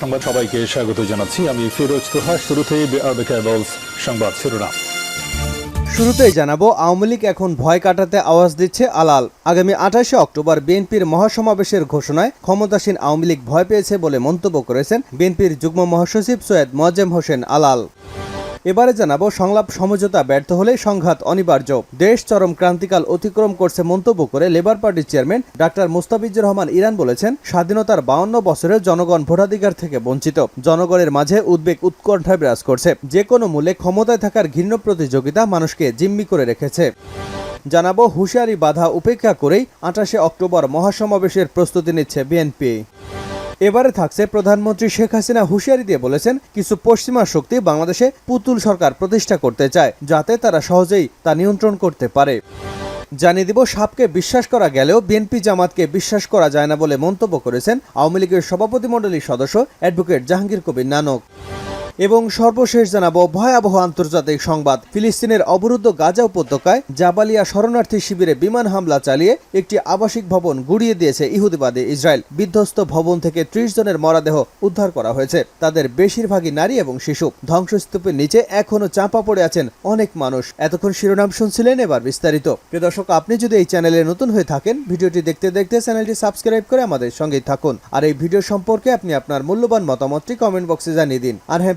সংবাদ সবাইকে স্বাগত জানাচ্ছি। আমি ফিরোজ তোহা। শুরুতেই সংবাদ শিরোনাম। শুরুতেই জানাব, আওয়ামী লীগ এখন ভয় কাটাতে আওয়াজ দিচ্ছে আলাল। আগামী আঠাশে অক্টোবর বিএনপির মহাসমাবেশের ঘোষণায় ক্ষমতাসীন আওয়ামী লীগ ভয় পেয়েছে বলে মন্তব্য করেছেন বিএনপির যুগ্ম মহাসচিব সৈয়দ মোয়াজ্জেম হোসেন আলাল। এবারে জানাব, সংলাপ সমঝোতা ব্যর্থ হলে সংঘাত অনিবার্য। দেশ চরম ক্রান্তিকাল অতিক্রম করছে মন্তব্য করে লেবার পার্টির চেয়ারম্যান ডাক্তার মুস্তাফিজুর রহমান ইরান বলেছেন, স্বাধীনতার বাউন্ন বছরে জনগণ ভোটাধিকার থেকে বঞ্চিত। জনগণের মাঝে উদ্বেগ উৎকণ্ঠা বিরাজ করছে। যে কোনো মূল্যে ক্ষমতায় থাকার ঘৃণ্য প্রতিযোগিতা মানুষকে জিম্মি করে রেখেছে। জানাব, হুঁশিয়ারি বাধা উপেক্ষা করেই আঠাশে অক্টোবর মহাসমাবেশের প্রস্তুতি নিচ্ছে বিএনপি। এবারে থাকছে প্রধানমন্ত্রী শেখ হাসিনা হুঁশিয়ারি দিয়ে বলেছেন, কিছু পশ্চিমা শক্তি বাংলাদেশে পুতুল সরকার প্রতিষ্ঠা করতে চায়, যাতে তারা সহজেই তা নিয়ন্ত্রণ করতে পারে। জানিয়ে দিব, সাপকে বিশ্বাস করা গেলেও বিএনপি জামাতকে বিশ্বাস করা যায় না বলে মন্তব্য করেছেন আওয়ামী লীগের সভাপতিমণ্ডলীর সদস্য অ্যাডভোকেট জাহাঙ্গীর কবির নানক। এবং সর্বশেষ জানাব ভয়াবহ আন্তর্জাতিক সংবাদ। ফিলিস্তিনের অবরুদ্ধ গাজা উপত্যকায় জাবালিয়া শরণার্থী শিবিরে বিমান হামলা চালিয়ে একটি আবাসিক ভবন গুড়িয়ে দিয়েছে ইহুদিবাদী ইসরায়েল। বিধ্বস্ত ভবন থেকে ত্রিশ জনের মরাদেহ উদ্ধার করা হয়েছে। তাদের বেশিরভাগই নারী এবং শিশু। ধ্বংসস্তূপের নিচে এখনও চাপা পড়ে আছেন অনেক মানুষ। এতক্ষণ শিরোনাম শুনছিলেন এবার বিস্তারিত। প্রিয় দর্শক, আপনি যদি এই চ্যানেলে নতুন হয়ে থাকেন, ভিডিওটি দেখতে দেখতে চ্যানেলটি সাবস্ক্রাইব করে আমাদের সঙ্গেই থাকুন। আর এই ভিডিও সম্পর্কে আপনি আপনার মূল্যবান মতামতটি কমেন্ট বক্সে জানিয়ে দিন। আর হ্যাঁ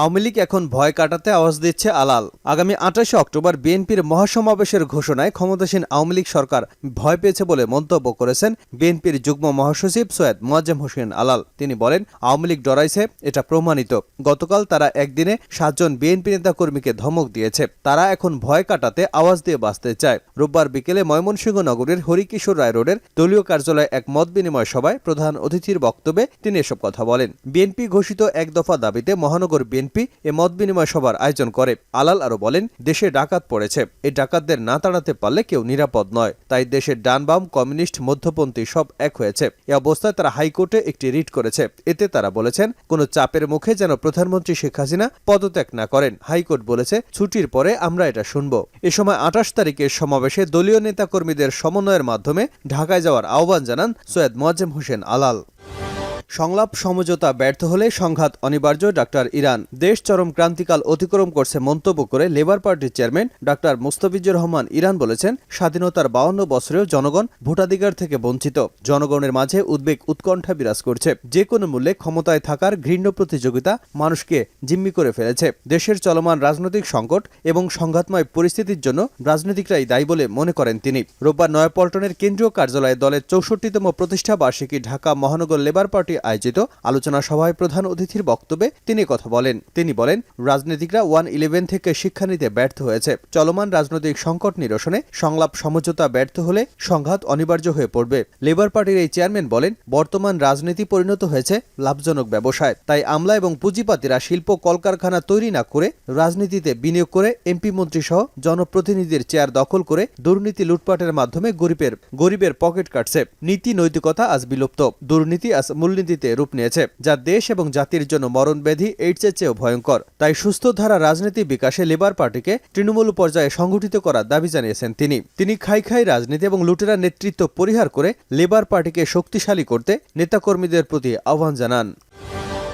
আওয়ামী লীগ এখন ভয় কাটাতে আওয়াজ দিচ্ছে আলাল। আগামী আঠাশে অক্টোবর বিএনপির মহাসমাবেশের ঘোষণায় ক্ষমতাসীন আওয়ামী লীগ সরকার ভয় পেয়েছে বলে মন্তব্য করেছেন বিএনপির যুগ্ম মহাসচিব সৈয়দ মোয়াজ্জেম হোসেন আলাল। তিনি বলেন, আওয়ামী লীগ ডরাইছে, এটা প্রমাণিত। গতকাল তারা একদিনে সাতজন বিএনপি নেতা কর্মীকে ধমক দিয়েছে। তারা এখন ভয় কাটাতে আওয়াজ দিয়ে বাঁচতে চায়। রোববার বিকেলে ময়মনসিংহ নগরের হরিকিশোর রায় রোডের দলীয় কার্যালয়ে এক মত বিনিময় সভায় প্রধান অতিথির বক্তব্যে তিনি এসব কথা বলেন। বিএনপি ঘোষিত এক দফা দাবিতে মহানগর বিএনপি এ মত বিনিময় সভার আয়োজন করে। আলাল আরও বলেন, দেশে ডাকাত পড়েছে। এই ডাকাতদের না তাড়াতে পারলে কেউ নিরাপদ নয়। তাই দেশের ডানবাম কমিউনিস্ট মধ্যপন্থী সব এক হয়েছে। এ অবস্থায় তারা হাইকোর্টে একটি রিট করেছে। এতে তারা বলেছেন, কোনো চাপের মুখে যেন প্রধানমন্ত্রী শেখ হাসিনা পদত্যাগ না করেন। হাইকোর্ট বলেছে, ছুটির পরে আমরা এটা শুনব। এ সময় আঠাশ তারিখের সমাবেশে দলীয় নেতাকর্মীদের সমন্বয়ের মাধ্যমে ঢাকায় যাওয়ার আহ্বান জানান সৈয়দ মোয়াজ্জেম হোসেন আলাল। সংলাপ, সমঝোতা ব্যর্থ হলে সংঘাত অনিবার্য ডাক্তার ইরান। দেশ চরম ক্রান্তিকাল অতিক্রম করছে মন্তব্য করে লেবার পার্টির চেয়ারম্যান ডাক্তার মুস্তাফিজুর রহমান ইরান বলেছেন, স্বাধীনতার বাউন্ন বছরেও জনগণ ভোটাধিকার থেকে বঞ্চিত। জনগণের মাঝে উদ্বেগ, উৎকণ্ঠা বিরাজ করছে। যে কোনো মূল্যে ক্ষমতায় থাকার ঘৃণ্য প্রতিযোগিতা মানুষকে জিম্মি করে ফেলেছে। দেশের চলমান রাজনৈতিক সংকট এবং সংঘাতময় পরিস্থিতির জন্য রাজনীতিকরাই দায়ী বলে মনে করেন তিনি। রোববার নয়াপল্টনের কেন্দ্রীয় কার্যালয়ে দলের চৌষট্টিতম প্রতিষ্ঠা বার্ষিকী ঢাকা মহানগর লেবার পার্টি আয়োজিত আলোচনা সভায় প্রধান অতিথির বক্তব্যে তিনি কথা বলেন। তিনি বলেন, রাজনীতিকরা ওয়ান ইলেভেন থেকে শিক্ষা নিতে ব্যর্থ হয়েছে। চলমান রাজনৈতিক সংকট নিরসনে সংলাপ সমঝোতা ব্যর্থ হলে সংঘাত অনিবার্য হয়ে পড়বে। লেবার পার্টির এই চেয়ারম্যান বলেন, বর্তমান রাজনীতি পরিণত হয়েছে লাভজনক ব্যবসায়। তাই আমলা এবং পুঁজিপাতিরা শিল্প কলকারখানা তৈরি না করে রাজনীতিতে বিনিয়োগ করে এমপি মন্ত্রী সহ জনপ্রতিনিধির চেয়ার দখল করে দুর্নীতি লুটপাটের মাধ্যমে গরিবের গরিবের পকেট কাটছে। নীতি নৈতিকতা আজ বিলুপ্ত। দুর্নীতি আজ মূলনীতিতে রূপ নিয়েছে, যা দেশ এবং জাতির জন্য মরণব্যাধি এইডসের চেয়েও ভয়ঙ্কর। তাই সুস্থ ধারা রাজনীতি বিকাশে লেবার পার্টিকে তৃণমূল পর্যায়ে সংগঠিত করার দাবি জানিয়েছেন তিনি। তিনি খাই খাই রাজনীতি এবং লুটেরা নেতৃত্ব পরিহার করে লেবার পার্টিকে শক্তিশালী করতে নেতাকর্মীদের প্রতি আহ্বান জানান।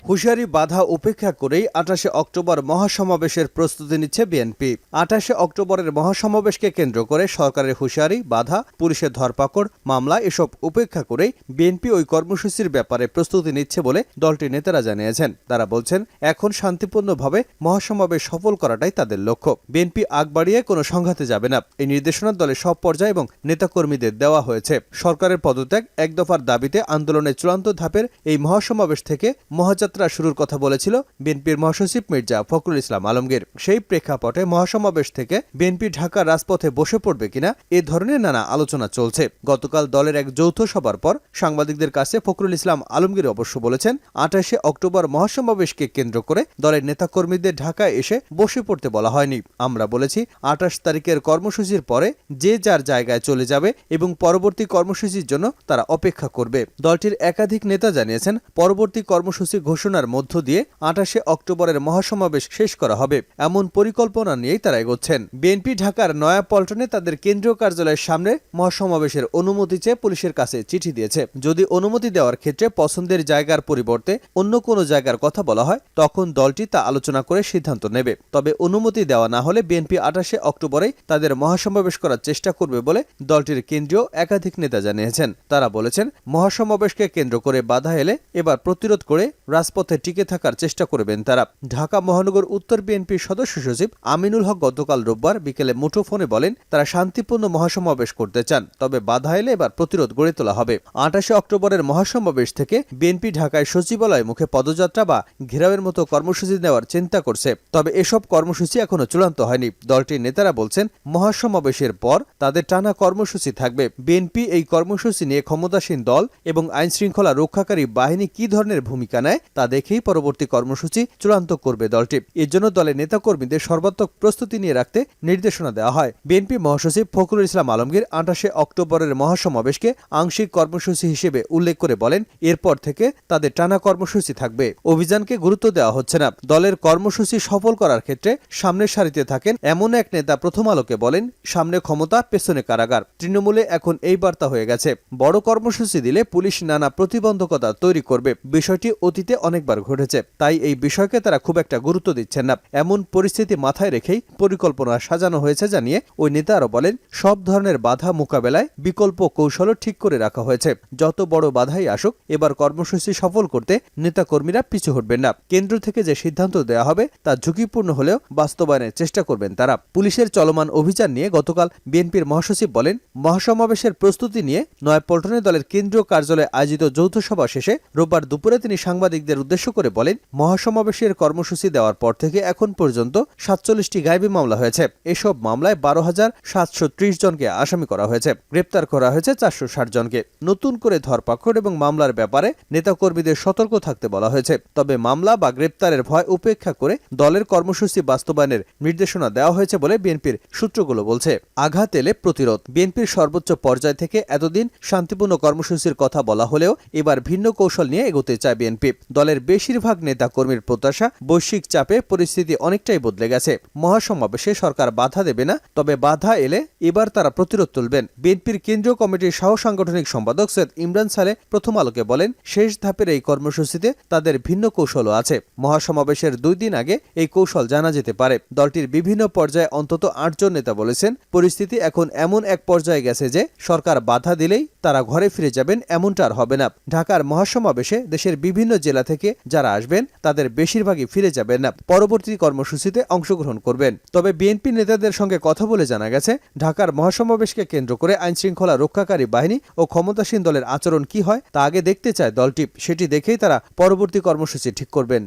হুঁশিয়ারি বাধা উপেক্ষা করেই আঠাশে অক্টোবর মহাসমাবেশের প্রস্তুতি নিচ্ছে বিএনপি। আঠাশে অক্টোবরের মহাসমাবেশকে কেন্দ্র করে সরকারের হুঁশিয়ারি, বাধা, পুলিশের ধরপাকড়, মামলা এসব উপেক্ষা করেই বিএনপি ওই কর্মসূচির ব্যাপারে প্রস্তুতি নিচ্ছে বলে দলটির নেতারা জানিয়েছেন। তারা বলছেন, এখন শান্তিপূর্ণভাবে মহাসমাবেশ সফল করাটাই তাদের লক্ষ্য। বিএনপি আগ বাড়িয়ে কোনো সংঘাতে যাবে না। এই নির্দেশনা দলের সব পর্যায়ে এবং নেতাকর্মীদের দেওয়া হয়েছে। সরকারের পদত্যাগ এক দফার দাবিতে আন্দোলনের চূড়ান্ত ধাপের এই মহাসমাবেশ থেকে মহাজাত যাত্রা শুরুর কথা বলেছিল, বিএনপির মহাসচিব মির্জা ফখরুল ইসলাম আলমগীর। সেই প্রেক্ষাপটে মহাসমাবেশ থেকে বিএনপি ঢাকার রাজপথে বসে পড়বে কিনা, এ ধরনের নানা আলোচনা চলছে। গতকাল দলের এক যৌথ সভার পর সাংবাদিকদের কাছে ফখরুল ইসলাম আলমগীর অবশ্য বলেছেন, আঠাশে অক্টোবর মহাসমাবেশকে কেন্দ্র করে দলের নেতাকর্মীদের ঢাকায় এসে বসে পড়তে বলা হয়নি। আমরা বলেছি, আঠাশ তারিখের কর্মসূচির পরে যে যার জায়গায় চলে যাবে এবং পরবর্তী কর্মসূচির জন্য তারা অপেক্ষা করবে। দলটির একাধিক নেতা জানিয়েছেন, পরবর্তী কর্মসূচি ঘোষণা ঘোষণার মধ্য দিয়ে আঠাশে অক্টোবরের মহাসমাবেশ শেষ করা হবে। এমন পরিকল্পনা নিয়েই তারা এগোচ্ছেন। বিএনপি ঢাকার নয়াপল্টনে তাদের কেন্দ্রীয় কার্যালয়ের সামনে মহাসমাবেশের অনুমতি চেয়ে পুলিশের কাছে চিঠি দিয়েছে। যদি অনুমতি দেওয়ার ক্ষেত্রে পছন্দের জায়গার পরিবর্তে অন্য কোনো জায়গার কথা বলা হয়, তখন দলটি তা আলোচনা করে সিদ্ধান্ত নেবে। তবে অনুমতি দেওয়া না হলে বিএনপি আঠাশে অক্টোবরে তাদের মহাসমাবেশ করার চেষ্টা করবে বলে দলটির কেন্দ্রীয় একাধিক নেতা জানিয়েছেন। তারা বলেছেন, মহাসমাবেশকে কেন্দ্র করে বাধা এলে এবার প্রতিরোধ করে রাজপথে টিকে থাকার চেষ্টা করবেন তারা। ঢাকা মহানগর উত্তর বিএনপির সদস্য সচিব আমিনুল হক গতকাল রোববার বিকেলে মুঠোফোনে বলেন, তারা শান্তিপূর্ণ মহাসমাবেশ করতে চান, তবে বাধা এলে এবার প্রতিরোধ গড়ে তোলা হবে। আঠাশে অক্টোবরের মহাসমাবেশ থেকে বিএনপি ঢাকায় সচিবালয় মুখে পদযাত্রা বা ঘেরাওয়ের মতো কর্মসূচি নেওয়ার চিন্তা করছে, তবে এসব কর্মসূচি এখনও চূড়ান্ত হয়নি। দলটির নেতারা বলছেন, মহাসমাবেশের পর তাদের টানা কর্মসূচি থাকবে। বিএনপি এই কর্মসূচি নিয়ে ক্ষমতাসীন দল এবং আইনশৃঙ্খলা রক্ষাকারী বাহিনী কি ধরনের ভূমিকা নেয় তা দেখেই পরবর্তী কর্মসূচি চূড়ান্ত করবে দলটি। এর জন্য দলের নেতাকর্মীদের সর্বাত্মক প্রস্তুতি নিয়ে রাখতে নির্দেশনা দেওয়া হয়। বিএনপি মহাসচিব ফখরুল ইসলাম আলমগীর আঠাশে অক্টোবরের মহাসমাবেশকে আংশিক কর্মসূচি হিসেবে উল্লেখ করে বলেন, এরপর থেকে তাদের টানা কর্মসূচি থাকবে। অভিযানকে গুরুত্ব দেওয়া হচ্ছে না। দলের কর্মসূচি সফল করার ক্ষেত্রে সামনের সারিতে থাকেন এমন এক নেতা প্রথম আলোকে বলেন, সামনে ক্ষমতা, পেছনে কারাগার। তৃণমূলে এখন এই বার্তা হয়ে গেছে। বড় কর্মসূচি দিলে পুলিশ নানা প্রতিবন্ধকতা তৈরি করবে। বিষয়টি অতীতে অনেকবার ঘটেছে, তাই এই বিষয়কে তারা খুব একটা গুরুত্ব দিচ্ছেন না। এমন পরিস্থিতি মাথায় রেখেই পরিকল্পনা সাজানো হয়েছে জানিয়ে ওই নেতা আরও বলেন, সব ধরনের বাধা মোকাবেলায় বিকল্প কৌশলও ঠিক করে রাখা হয়েছে। যত বড় বাধাই আসুক, এবার কর্মসূচি সফল করতে নেতাকর্মীরা পিছু হটবেন না। কেন্দ্র থেকে যে সিদ্ধান্ত দেওয়া হবে, তা ঝুঁকিপূর্ণ হলেও বাস্তবায়নের চেষ্টা করবেন তারা। পুলিশের চলমান অভিযান নিয়ে গতকাল বিএনপির মহাসচিব বলেন, মহাসমাবেশের প্রস্তুতি নিয়ে নয়াপল্টনে দলের কেন্দ্রীয় কার্যালয়ে আয়োজিত যৌথ সভা শেষে রোববার দুপুরে তিনি সাংবাদিকদের উদ্দেশ্য করে বলেন, মহাসমাবেশের কর্মসূচি দেওয়ার পর থেকে এখন পর্যন্ত সাতচল্লিশটি গায়েবী মামলা হয়েছে। এসব মামলায় বারো হাজার সাতশো ত্রিশ জনকে আসামি করা হয়েছে। গ্রেপ্তার করা হয়েছে চারশো ষাট জনকে। নতুন করে ধরপাকড় এবং মামলার ব্যাপারে নেতাকর্মীদের সতর্ক থাকতে বলা হয়েছে। তবে মামলা বা গ্রেপ্তারের ভয় উপেক্ষা করে দলের কর্মসূচি বাস্তবায়নের নির্দেশনা দেওয়া হয়েছে বলে বিএনপির সূত্রগুলো বলছে। আঘাত এলে প্রতিরোধ। বিএনপির সর্বোচ্চ পর্যায় থেকে এতদিন শান্তিপূর্ণ কর্মসূচির কথা বলা হলেও এবার ভিন্ন কৌশল নিয়ে এগোতে চায় বিএনপি। দলের বেশিরভাগ নেতা কর্মীর প্রত্যাশা বৈশ্বিক চাপে পরিস্থিতি অনেকটাই বদলে গেছে। মহাসমাবেশে সরকার বাধা দেবে না, তবে বাধা এলে এবার তারা প্রতিরোধ তুলবেন। বিএনপির কেন্দ্রীয় কমিটির সহ সাংগঠনিক সম্পাদক সৈয়দ ইমরান সালে প্রথম আলোকে বলেন, শেষ ধাপের এই কর্মসূচিতে তাদের ভিন্ন কৌশলও আছে। মহাসমাবেশের দুই দিন আগে এই কৌশল জানা যেতে পারে। দলটির বিভিন্ন পর্যায়ে অন্তত আটজন নেতা বলেছেন, পরিস্থিতি এখন এমন এক পর্যায়ে গেছে যে সরকার বাধা দিলেই তারা ঘরে ফিরে যাবেন এমনটা আর হবে না। ঢাকার মহাসমাবেশে দেশের বিভিন্ন জেলা থেকে যারা আসবেন, তাদের বেশিরভাগই ফিরে যাবেন না। পরবর্তী কর্মসূচিতে অংশগ্রহণ করবেন। তবে বিএনপি নেতাদের সঙ্গে কথা বলে জানা গেছে, ঢাকার মহাসমাবেশকে কেন্দ্র করে আইনশৃঙ্খলা রক্ষাকারী বাহিনী ও ক্ষমতাসীন দলের আচরণ কি হয়, তা আগে দেখতে চায় দলটি। সেটি দেখেই তারা পরবর্তী কর্মসূচি ঠিক করবেন।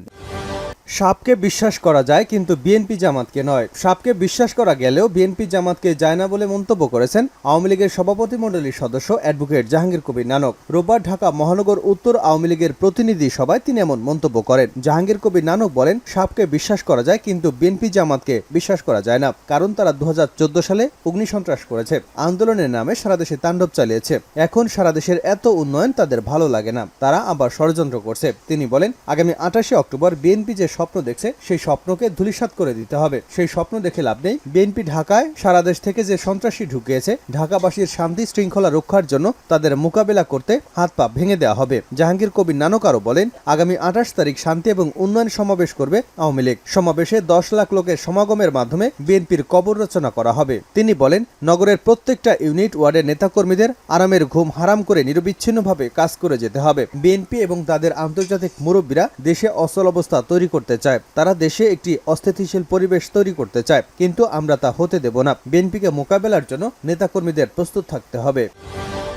সাপকে বিশ্বাস করা যায়, কিন্তু বিএনপি জামাতকে নয়। সাপকে বিশ্বাস করা গেলেও বিএনপি জামাতকে যায় না বলে মন্তব্য করেছেন আওয়ামী লীগের সভাপতি মণ্ডলীর সদস্য অ্যাডভোকেট জাহাঙ্গীর কবির নানক। রোববার ঢাকা মহানগর উত্তর আওয়ামী লীগের প্রতিনিধি সভায় তিনি এমন মন্তব্য করেন। জাহাঙ্গীর কবির নানক বলেন, সাপকে বিশ্বাস করা যায়, কিন্তু বিএনপি জামাতকে বিশ্বাস করা যায় না, কারণ তারা দু হাজার চোদ্দ সালে অগ্নিসন্ত্রাস করেছে। আন্দোলনের নামে সারা দেশে তাণ্ডব চালিয়েছে। এখন সারা দেশের এত উন্নয়ন তাদের ভালো লাগে না, তারা আবার ষড়যন্ত্র করছে। তিনি বলেন, আগামী আঠাশে অক্টোবর বিএনপি যে স্বপ্ন দেখছে, সেই স্বপ্নকে ধূলিসাৎ করে দিতে হবে। সেই স্বপ্ন দেখে লাভ নেই। বিএনপি ঢাকায় সারা দেশ থেকে যে সন্ত্রাসী ঢুকিয়েছে, ঢাকাবাসীর শান্তি, শৃঙ্খলা রক্ষার জন্য তাদের মোকাবেলা করতে হাত পা ভেঙে দেওয়া হবে। জাহাঙ্গীর কবির নানক আরও বলেন, আগামী আঠাশ তারিখ শান্তি এবং উন্নয়ন সমাবেশ করবে আওয়ামী লীগ। সমাবেশে দশ লাখ লোকের সমাগমের মাধ্যমে বিএনপির কবর রচনা করা হবে। তিনি বলেন, নগরের প্রত্যেকটা ইউনিট ওয়ার্ডের নেতাকর্মীদের আরামের ঘুম হারাম করে নিরবিচ্ছিন্নভাবে কাজ করে যেতে হবে। বিএনপি এবং তাদের আন্তর্জাতিক মুরব্বীরা দেশে অচল অবস্থা তৈরি করতে চায়। তারা দেশে একটি অস্থিতিশীল পরিবেশ তৈরি করতে চায়। কিন্তু আমরা তা হতে দেব না। বিএনপিকে মোকাবেলার জন্য নেতাকর্মীদের প্রস্তুত থাকতে হবে।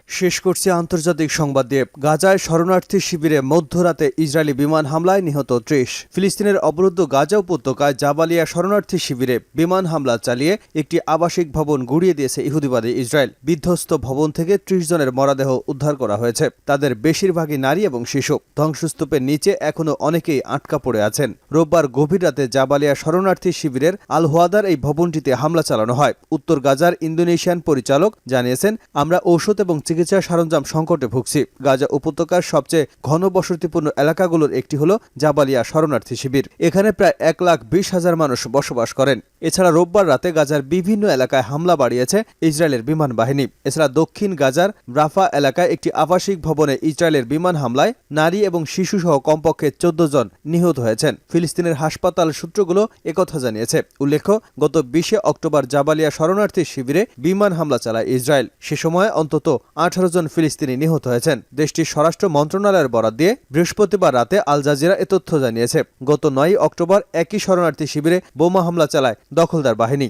শেষ করছে আন্তর্জাতিক সংবাদ দিয়ে। গাজায় শরণার্থী শিবিরে মধ্যরাতে ইসরায়েলি বিমান হামলায় নিহত ত্রিশ। ফিলিস্তিনের অবরুদ্ধ গাজা উপত্যকায় জাবালিয়া শরণার্থী শিবিরে বিমান হামলা চালিয়ে একটি আবাসিক ভবন গুড়িয়ে দিয়েছে ইহুদিবাদী ইসরায়েল। বিধ্বস্ত ভবন থেকে ত্রিশ জনের মরাদেহ উদ্ধার করা হয়েছে। তাদের বেশিরভাগই নারী এবং শিশু। ধ্বংসস্তূপের নিচে এখনও অনেকেই আটকা পড়ে আছেন। রোববার গভীর রাতে জাবালিয়া শরণার্থী শিবিরের আল হোয়াদার এই ভবনটিতে হামলা চালানো হয়। উত্তর গাজার ইন্দোনেশিয়ান পরিচালক জানিয়েছেন, আমরা ঔষধ এবং চিকিৎসা চিকিৎসা সরঞ্জাম সংকটে ভুগছি। গাজা উপত্যকার সবচেয়ে ঘনবসতিপূর্ণ এলাকাগুলোর একটি হল জাবালিয়া শরণার্থী শিবির। এখানে প্রায় এক লাখ বিশ হাজার মানুষ বসবাস করেন। এছাড়া রোববার রাতে গাজার বিভিন্ন এলাকায় হামলা বাড়িয়েছে ইসরায়েলের বিমান বাহিনী। এছাড়া দক্ষিণ গাজার রাফা এলাকায় একটি আবাসিক ভবনে ইসরায়েলের বিমান হামলায় নারী এবং শিশুসহ কমপক্ষে চোদ্দ জন নিহত হয়েছেন। ফিলিস্তিনের হাসপাতাল সূত্রগুলো একথা জানিয়েছে। উল্লেখ্য, গত বিশে অক্টোবর জাবালিয়া শরণার্থী শিবিরে বিমান হামলা চালায় ইসরায়েল। সে সময় অন্তত আঠারো জন ফিলিস্তিনি নিহত হয়েছেন। দেশটির স্বরাষ্ট্র মন্ত্রণালয়ের বরাদ দিয়ে বৃহস্পতিবার রাতে আল জাজিরা এ তথ্য জানিয়েছে। গত নয় অক্টোবর একই শরণার্থী শিবিরে বোমা হামলা চালায় দখলদার বাহিনী।